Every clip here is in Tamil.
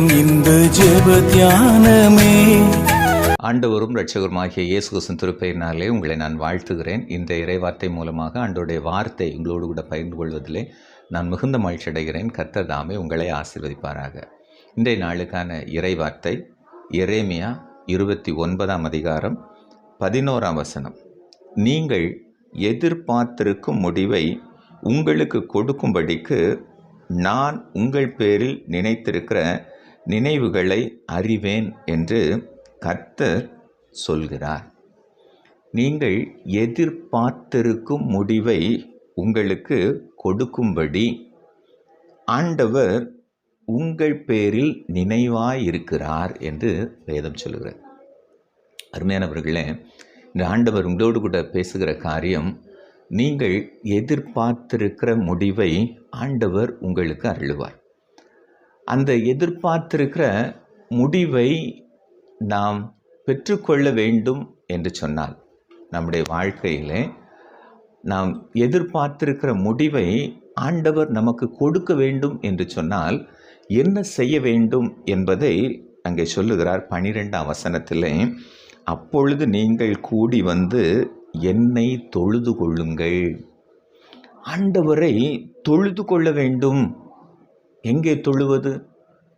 நேரம் இந்த ஜெப தியானமே. ஆண்டவரும் ரட்சகருமாகிய இயேசு கிறிஸ்துவின் திருப்பெயரினாலே உங்களை நான் வாழ்த்துகிறேன். இந்த இறைவார்த்தை மூலமாக ஆண்டோடைய வார்த்தை உங்களோடு கூட பகிர்ந்து கொள்வதிலே நான் மிகுந்த மகிழ்ச்சி அடைகிறேன். கர்த்தர் தாமே உங்களை ஆசீர்வதிப்பாராக. இன்றைய நாளுக்கான இறைவார்த்தை எரேமியா இருபத்தி ஒன்பதாம் அதிகாரம் பதினோராம் வசனம். நீங்கள் எதிர்பார்த்திருக்கும் முடிவை உங்களுக்கு கொடுக்கும்படிக்கு நான் உங்கள் பேரில் நினைத்திருக்கிற நினைவுகளை அறிவேன் என்று கர்த்தர் சொல்கிறார். நீங்கள் எதிர்பார்த்திருக்கும் முடிவை உங்களுக்கு கொடுக்கும்படி ஆண்டவர் உங்கள் பேரில் நினைவாயிருக்கிறார் என்று வேதம் சொல்கிறார் அருமையானவர்களே இந்த ஆண்டவர் உங்களோடு கூட பேசுகிற காரியம் நீங்கள் எதிர்பார்த்திருக்கிற முடிவை ஆண்டவர் உங்களுக்கு அருளுவார். அந்த எதிர்பார்த்திருக்கிற முடிவை நாம் பெற்றுக்கொள்ள வேண்டும் என்று சொன்னால் நம்முடைய வாழ்க்கையிலே நாம் எதிர்பார்த்திருக்கிற முடிவை ஆண்டவர் நமக்கு கொடுக்க வேண்டும் என்று சொன்னால் என்ன செய்ய வேண்டும் என்பதை அங்கே சொல்லுகிறார் பனிரெண்டாம் வசனத்திலே. அப்பொழுது நீங்கள் கூடி வந்து என்னை தொழுது கொள்ளுங்கள். ஆண்டவரை தொழுது கொள்ள வேண்டும். எங்கே தொழுவது?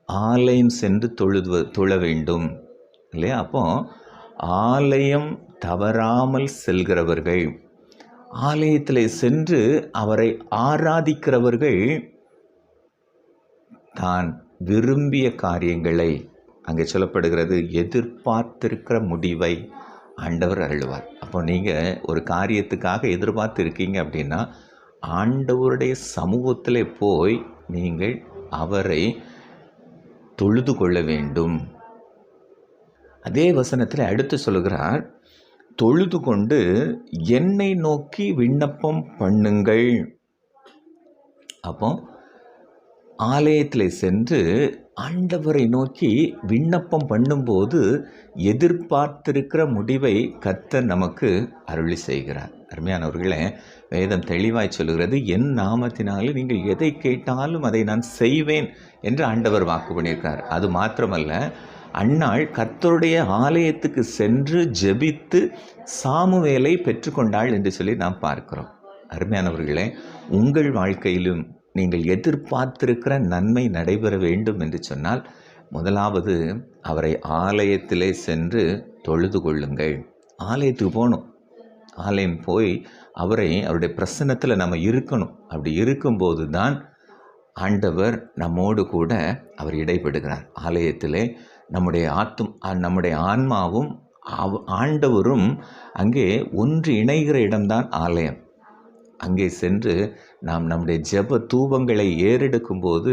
ஆலயம் சென்று தொழுது தொழ வேண்டும். இல்லையா? அப்போ ஆலயம் தவறாமல் செல்கிறவர்கள் ஆலயத்தில் சென்று அவரை ஆராதிக்கிறவர்கள் தான் விரும்பிய காரியங்களை அங்கே சொல்லப்படுகிறது எதிர்பார்த்திருக்கிற முடிவை ஆண்டவர் அருள்வார். அப்போ நீங்கள் ஒரு காரியத்துக்காக எதிர்பார்த்து இருக்கீங்க அப்படின்னா ஆண்டவருடைய சமூகத்தில் போய் நீங்கள் அவரை தொழுது கொள்ள வேண்டும். அதே வசனத்தில் அடுத்து சொல்லுகிறார் தொழுது கொண்டு என்னை நோக்கி விண்ணப்பம் பண்ணுங்கள். அப்போ ஆலயத்தில் சென்று ஆண்டவரை நோக்கி விண்ணப்பம் பண்ணும்போது எதிர்பார்த்திருக்கிற முடிவை கர்த்தர் நமக்கு அருளி செய்கிறார். அருமையானவர்களே வேதம் தெளிவாய் சொல்கிறது என் நாமத்தினாலே நீங்கள் எதை கேட்டாலும் அதை நான் செய்வேன் என்று ஆண்டவர் வாக்கு பண்ணியிருக்கார். அது மாத்திரமல்ல அன்னாள் கர்த்தருடைய ஆலயத்துக்கு சென்று ஜெபித்து சாமுவேலை பெற்றுக்கொண்டாள் என்று சொல்லி நாம் பார்க்கிறோம். அருமையானவர்களே உங்கள் வாழ்க்கையிலும் நீங்கள் எதிர்பார்த்திருக்கிற நன்மை நடைபெற வேண்டும் என்று சொன்னால் முதலாவது அவரை ஆலயத்திலே சென்று தொழுது கொள்ளுங்கள். ஆலயத்துக்கு போகணும். ஆலயம் போய் அவரை அவருடைய பிரசன்னத்தில் நம்ம இருக்கணும். அப்படி இருக்கும்போது தான் ஆண்டவர் நம்மோடு கூட அவர் இடைப்படுகிறார். ஆலயத்திலே நம்முடைய ஆத்தும் நம்முடைய ஆன்மாவும் அவ ஆண்டவரும் அங்கே ஒன்று இணைகிற இடம்தான் ஆலயம். அங்கே சென்று நாம் நம்முடைய ஜெப தூபங்களை ஏறெடுக்கும் போது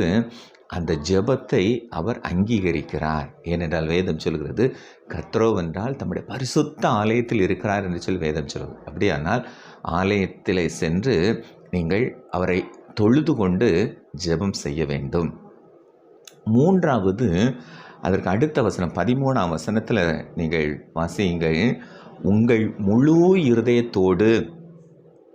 அந்த ஜெபத்தை அவர் அங்கீகரிக்கிறார். ஏனென்றால் வேதம் சொல்கிறது கத்ரோவென்றால் தம்முடைய பரிசுத்த ஆலயத்தில் இருக்கிறார் என்று சொல்லி வேதம் சொல்லுது. அப்படியானால் ஆலயத்தில் சென்று நீங்கள் அவரை தொழுது கொண்டு ஜெபம் செய்ய வேண்டும். மூன்றாவது அதற்கு அடுத்த வசனம் பதிமூணாம் வசனத்தில் நீங்கள் வாசியுங்கள். உங்கள் முழு இருதயத்தோடு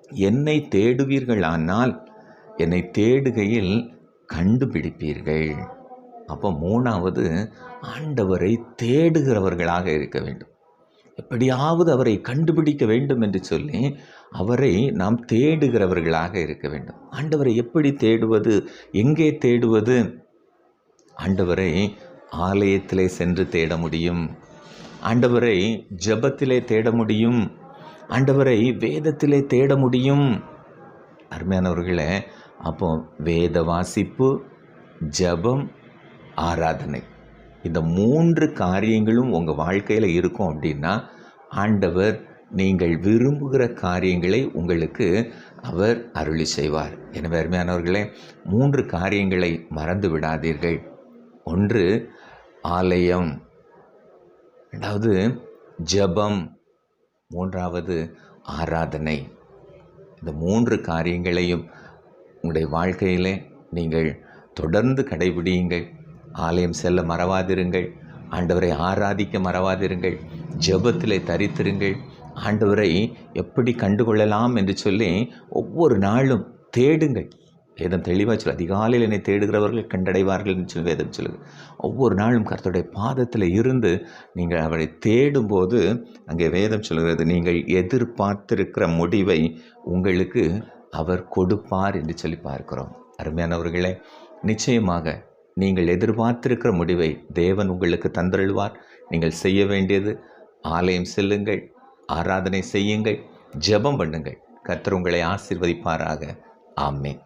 என்னை தேடுவீர்களானால் என்னை தேடுகையில் கண்டுபிடிப்பீர்கள். அப்போ மூணாவது ஆண்டவரை தேடுகிறவர்களாக இருக்க வேண்டும். எப்படியாவது அவரை கண்டுபிடிக்க வேண்டும் என்று சொல்லி அவரை நாம் தேடுகிறவர்களாக இருக்க வேண்டும். ஆண்டவரை எப்படி தேடுவது? எங்கே தேடுவது? ஆண்டவரை ஆலயத்திலே சென்று தேட முடியும். ஆண்டவரை ஜபத்திலே தேட முடியும். ஆண்டவரை வேதத்திலே தேட முடியும். அருமையானவர்களே அப்போ வேத வாசிப்பு ஜபம் ஆராதனை. இந்த மூன்று காரியங்களும் உங்கள் வாழ்க்கையில் இருக்கும் அப்படின்னா ஆண்டவர் நீங்கள் விரும்புகிற காரியங்களை உங்களுக்கு அவர் அருளி செய்வார். எனவே அருமையானவர்களே மூன்று காரியங்களை மறந்து விடாதீர்கள். ஒன்று ஆலயம். ரெண்டாவது ஜபம். மூன்றாவது ஆராதனை. இந்த மூன்று காரியங்களையும் உங்களுடைய வாழ்க்கையிலே நீங்கள் தொடர்ந்து கடைபிடியுங்கள். ஆலயம் செல்ல மறவாதிருங்கள். ஆண்டவரை ஆராதிக்க மறவாதிருங்கள். ஜெபத்திலே தரித்திருங்கள். ஆண்டவரை எப்படி கண்டுகொள்ளலாம் என்று சொல்லி ஒவ்வொரு நாளும் தேடுங்கள். வேதம் தெளிவாக சொல்லு அதிகாலையில் என்னை தேடுகிறவர்கள் கண்டடைவார்கள் என்று சொல்லி வேதம் சொல்லுது. ஒவ்வொரு நாளும் கர்த்தருடைய பாதத்தில் இருந்து நீங்கள் அவரை தேடும்போது அங்கே வேதம் சொல்கிறது நீங்கள் எதிர்பார்த்திருக்கிற முடிவை உங்களுக்கு அவர் கொடுப்பார் என்று சொல்லி பார்க்கிறோம். அருமையானவர்களே நிச்சயமாக நீங்கள் எதிர்பார்த்திருக்கிற முடிவை தேவன் உங்களுக்கு தந்தருள்வார். நீங்கள் செய்ய வேண்டியது ஆலயம் செல்லுங்கள் ஆராதனை செய்யுங்கள் ஜெபம் பண்ணுங்கள். கர்த்தர் உங்களை ஆசீர்வதிப்பாராக. ஆமேன்.